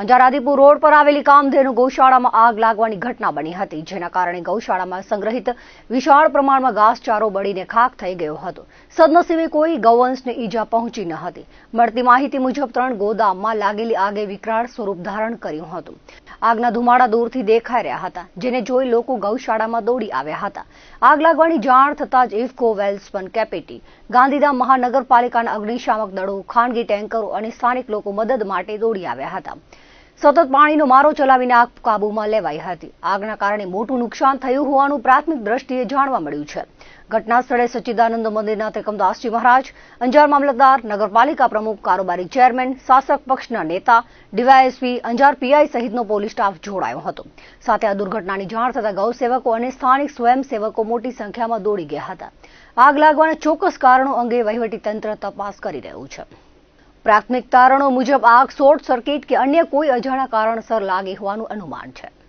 Anjar Adipur road પર આવેલી કામધેનુ ગૌશાળામાં આગ લાગવાની ઘટના બની હતી, જેના કારણે ગૌશાળામાં સંગ્રહિત વિશાળ પ્રમાણમાં ઘાસચારો બળીને ખાખ થઈ ગયો હતો. સદનસીબે કોઈ ગૌવંશને ઈજા પહોંચી ન હતી. મળતી માહિતી મુજબ ત્રણ ગોદામમાં લાગેલી આગે વિકરાળ સ્વરૂપ ધારણ કર્યું હતું. આગના ધુમાડા દૂરથી દેખાઈ રહ્યા હતા, જેને જોઈ લોકો ગૌશાળામાં દોડી આવ્યા હતા. આગ લાગવાની જાણ થતાં જ ઇફકો વેલ્સપન કેપેટી, ગાંધીધામ મહાનગરપાલિકાના અગ્નિશામક દળો, ખાનગી ટેન્કરો અને સ્થાનિક લોકો મદદ માટે દોડી આવ્યા હતા. સતત પાણીનો મારો ચલાવીને આગ કાબૂમાં લેવાઈ હતી. આગના કારણે મોટું નુકસાન થયું હોવાનું પ્રાથમિક દ્રષ્ટિએ જાણવા મળ્યું છે. ઘટના સ્થળે સચ્ચિદાનંદ મંદિરના ત્રિકમદાસજી મહારાજ, અંજાર મામલતદાર, નગરપાલિકા પ્રમુખ, કારોબારી ચેરમેન, શાસક પક્ષના નેતા, ડીવાયએસપી, અંજાર પીઆઈ સહિતનો પોલીસ સ્ટાફ જોડાયો હતો. સાથે આ દુર્ઘટનાની જાણ થતાં ગૌસેવકો અને સ્થાનિક સ્વયંસેવકો મોટી સંખ્યામાં દોડી ગયા હતા. આગ લાગવાના ચોક્કસ કારણો અંગે વહીવટીતંત્ર તપાસ કરી રહ્યું છે. પ્રાથમિક તારણો મુજબ આગ શોર્ટ સર્કિટ કે અન્ય કોઈ અજાણા કારણસર લાગી હોવાનું અનુમાન છે.